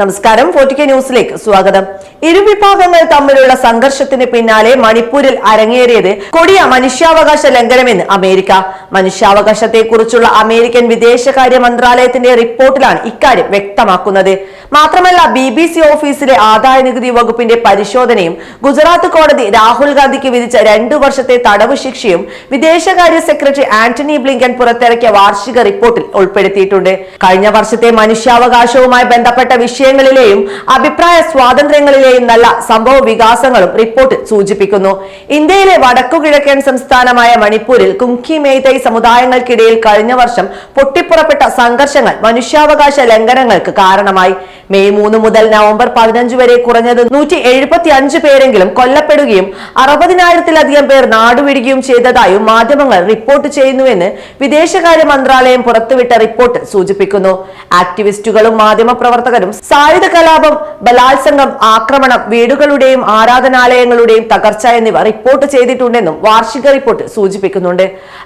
നമസ്കാരം. ഫോർട്ടിക്ക ന്യൂസിലേക്ക് സ്വാഗതം. ഇരുവിഭാഗങ്ങൾ തമ്മിലുള്ള സംഘർഷത്തിന് പിന്നാലെ മണിപ്പൂരിൽ അരങ്ങേറിയത് കൊടിയ മനുഷ്യാവകാശ ലംഘനമെന്ന് അമേരിക്ക. മനുഷ്യാവകാശത്തെക്കുറിച്ചുള്ള അമേരിക്കൻ വിദേശകാര്യ മന്ത്രാലയത്തിന്റെ റിപ്പോർട്ടിലാണ് ഇക്കാര്യം വ്യക്തമാക്കുന്നത്. മാത്രമല്ല ബി ബി സി ഓഫീസിലെ ആദായ നികുതി വകുപ്പിന്റെ പരിശോധനയും ഗുജറാത്ത് കോടതി രാഹുൽ ഗാന്ധിക്ക് വിധിച്ച രണ്ടു വർഷത്തെ തടവ് ശിക്ഷയും വിദേശകാര്യ സെക്രട്ടറി ആന്റണി ബ്ലിങ്കൻ പുറത്തിറക്കിയ വാർഷിക റിപ്പോർട്ടിൽ ഉൾപ്പെടുത്തിയിട്ടുണ്ട്. കഴിഞ്ഞ വർഷത്തെ മനുഷ്യാവകാശവുമായി ബന്ധപ്പെട്ട വിഷയങ്ങളിലെയും അഭിപ്രായ സ്വാതന്ത്ര്യങ്ങളിലെയും നല്ല സംഭവ വികാസങ്ങളും റിപ്പോർട്ട് സൂചിപ്പിക്കുന്നു. ഇന്ത്യയിലെ വടക്കുകിഴക്കൻ സംസ്ഥാനമായ മണിപ്പൂരിൽ കുംകി മേത്തൈ സമുദായങ്ങൾക്കിടയിൽ കഴിഞ്ഞ വർഷം പൊട്ടിപ്പുറപ്പെട്ട സംഘർഷങ്ങൾ മനുഷ്യാവകാശ ലംഘനങ്ങൾക്ക് കാരണമായി. മെയ് മൂന്ന് മുതൽ നവംബർ പതിനഞ്ച് വരെ കുറഞ്ഞത് നൂറ്റി എഴുപത്തി അഞ്ച് പേരെങ്കിലും കൊല്ലപ്പെടുകയും അറുപതിനായിരത്തിലധികം പേർ നാടുവിടുകയും ചെയ്തതായും മാധ്യമങ്ങൾ റിപ്പോർട്ട് ചെയ്യുന്നുവെന്ന് വിദേശകാര്യ മന്ത്രാലയം പുറത്തുവിട്ട റിപ്പോർട്ട് സൂചിപ്പിക്കുന്നു. ആക്ടിവിസ്റ്റുകളും മാധ്യമപ്രവർത്തകരും സായുധ കലാപം ബലാത്സംഗം ആക്രമണം വീടുകളുടെയും ആരാധനാലയങ്ങളുടെയും തകർച്ച എന്നിവ റിപ്പോർട്ട് ചെയ്തിട്ടുണ്ടെന്നും വാർഷിക റിപ്പോർട്ട് സൂചിപ്പിക്കുന്നുണ്ട്.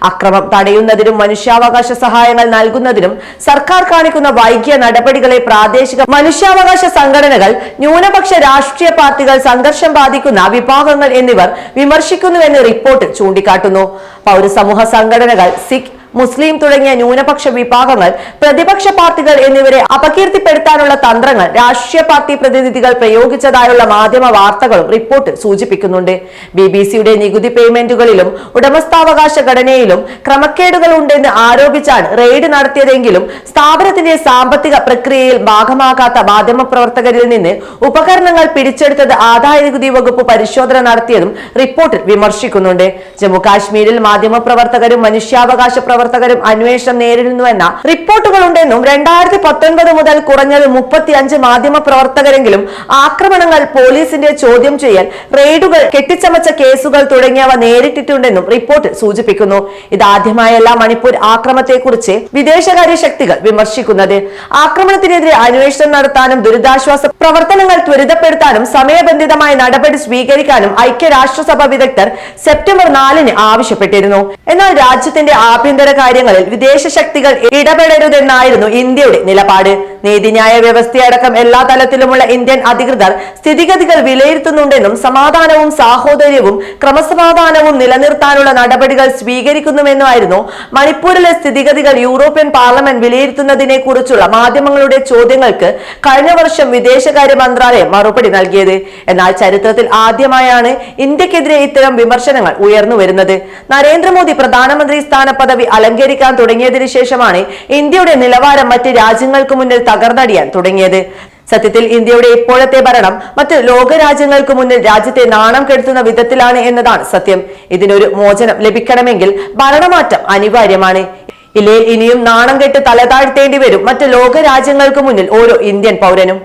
അക്രമം തടയുന്നതിനും മനുഷ്യാവകാശ സഹായങ്ങൾ നൽകുന്നതിനും സർക്കാർ കാണിക്കുന്ന വൈകിയ നടപടികളെ പ്രാദേശിക മനുഷ്യാവകാശ സംഘടനകൾ ന്യൂനപക്ഷ രാഷ്ട്രീയ പാർട്ടികൾ സംഘർഷം ബാധിക്കുന്ന വിഭാഗങ്ങൾ എന്നിവർ വിമർശിക്കുന്നുവെന്ന് റിപ്പോർട്ട് ചൂണ്ടിക്കാട്ടുന്നു. പൗരസമൂഹ സംഘടനകൾ സിഖ് മുസ്ലിം തുടങ്ങിയ ന്യൂനപക്ഷ വിഭാഗങ്ങൾ പ്രതിപക്ഷ പാർട്ടികൾ എന്നിവരെ അപകീർത്തിപ്പെടുത്താനുള്ള തന്ത്രങ്ങൾ രാഷ്ട്രീയ പാർട്ടി പ്രതിനിധികൾ പ്രയോഗിച്ചതായുള്ള മാധ്യമ വാർത്തകളും റിപ്പോർട്ട് സൂചിപ്പിക്കുന്നുണ്ട്. ബി ബി സിയുടെ നികുതി പേയ്മെന്റുകളിലും ഉടമസ്ഥാവകാശ ഘടനയിലും ക്രമക്കേടുകൾ ഉണ്ടെന്ന് ആരോപിച്ചാണ് റെയ്ഡ് നടത്തിയതെങ്കിലും സ്ഥാപനത്തിന്റെ സാമ്പത്തിക പ്രക്രിയയിൽ ഭാഗമാകാത്ത മാധ്യമ പ്രവർത്തകരിൽ നിന്ന് ഉപകരണങ്ങൾ പിടിച്ചെടുത്തത് ആദായ നികുതി വകുപ്പ് പരിശോധന നടത്തിയതും റിപ്പോർട്ടിൽ വിമർശിക്കുന്നുണ്ട്. ജമ്മു കാശ്മീരിൽ മാധ്യമ പ്രവർത്തകരും മനുഷ്യാവകാശ പ്രവർത്തകരും അന്വേഷണം നേരിടുന്നുവെന്ന റിപ്പോർട്ടുകളുണ്ടെന്നും രണ്ടായിരത്തി പത്തൊൻപത് മുതൽ കുറഞ്ഞത് മുപ്പത്തിയഞ്ച് മാധ്യമ പ്രവർത്തകരെങ്കിലും ആക്രമണങ്ങൾ പോലീസിന്റെ ചോദ്യം ചെയ്യൽ റെയ്ഡുകൾ കെട്ടിച്ചമച്ച കേസുകൾ തുടങ്ങിയവ നേരിട്ടിട്ടുണ്ടെന്നും റിപ്പോർട്ട് സൂചിപ്പിക്കുന്നു. ഇതാദ്യമായല്ല മണിപ്പൂർ ആക്രമത്തെക്കുറിച്ച് വിദേശകാര്യ ശക്തികൾ വിമർശിക്കുന്നത്. ആക്രമണത്തിനെതിരെ അന്വേഷണം നടത്താനും ദുരിതാശ്വാസ പ്രവർത്തനങ്ങൾ ത്വരിതപ്പെടുത്താനും സമയബന്ധിതമായ നടപടി സ്വീകരിക്കാനും ഐക്യരാഷ്ട്രസഭ വിദഗ്ധർ സെപ്റ്റംബർ നാലിന് ആവശ്യപ്പെട്ടിരുന്നു. എന്നാൽ രാജ്യത്തിന്റെ ആഭ്യന്തര കാര്യങ്ങളിൽ വിദേശ ശക്തികൾ ഇടപെടരുതെന്നായിരുന്നു ഇന്ത്യയുടെ നിലപാട്. നീതിന്യായ വ്യവസ്ഥയടക്കം എല്ലാ തലത്തിലുമുള്ള ഇന്ത്യൻ അധികൃതർ സ്ഥിതിഗതികൾ വിലയിരുത്തുന്നുണ്ടെന്നും സമാധാനവും സാഹോദര്യവും ക്രമസമാധാനവും നിലനിർത്താനുള്ള നടപടികൾ സ്വീകരിക്കുന്നുവെന്നുമായിരുന്നു മണിപ്പൂരിലെ സ്ഥിതിഗതികൾ യൂറോപ്യൻ പാർലമെന്റ് വിലയിരുത്തുന്നതിനെ കുറിച്ചുള്ള മാധ്യമങ്ങളുടെ ചോദ്യങ്ങൾക്ക് കഴിഞ്ഞ വർഷം വിദേശകാര്യ മന്ത്രാലയം മറുപടി നൽകിയത്. എന്നാൽ ചരിത്രത്തിൽ ആദ്യമായാണ് ഇന്ത്യക്കെതിരെ ഇത്തരം വിമർശനങ്ങൾ ഉയർന്നു വരുന്നത്. നരേന്ദ്രമോദി പ്രധാനമന്ത്രി സ്ഥാന പദവി അലങ്കരിക്കാൻ തുടങ്ങിയതിനു ശേഷമാണ് ഇന്ത്യയുടെ നിലവാരം മറ്റ് രാജ്യങ്ങൾക്ക് മുന്നിൽ തകർന്നടിയാൻ തുടങ്ങിയത്. സത്യത്തിൽ ഇന്ത്യയുടെ ഇപ്പോഴത്തെ ഭരണം മറ്റ് ലോകരാജ്യങ്ങൾക്ക് മുന്നിൽ രാജ്യത്തെ നാണം കെടുത്തുന്ന വിധത്തിലാണ് എന്നതാണ് സത്യം. ഇതിനൊരു മോചനം ലഭിക്കണമെങ്കിൽ ഭരണമാറ്റം അനിവാര്യമാണ്. ഇല്ലേ ഇനിയും നാണം കെട്ട് തലതാഴ്ത്തേണ്ടി വരും മറ്റ് ലോകരാജ്യങ്ങൾക്ക് മുന്നിൽ ഓരോ ഇന്ത്യൻ പൗരനും.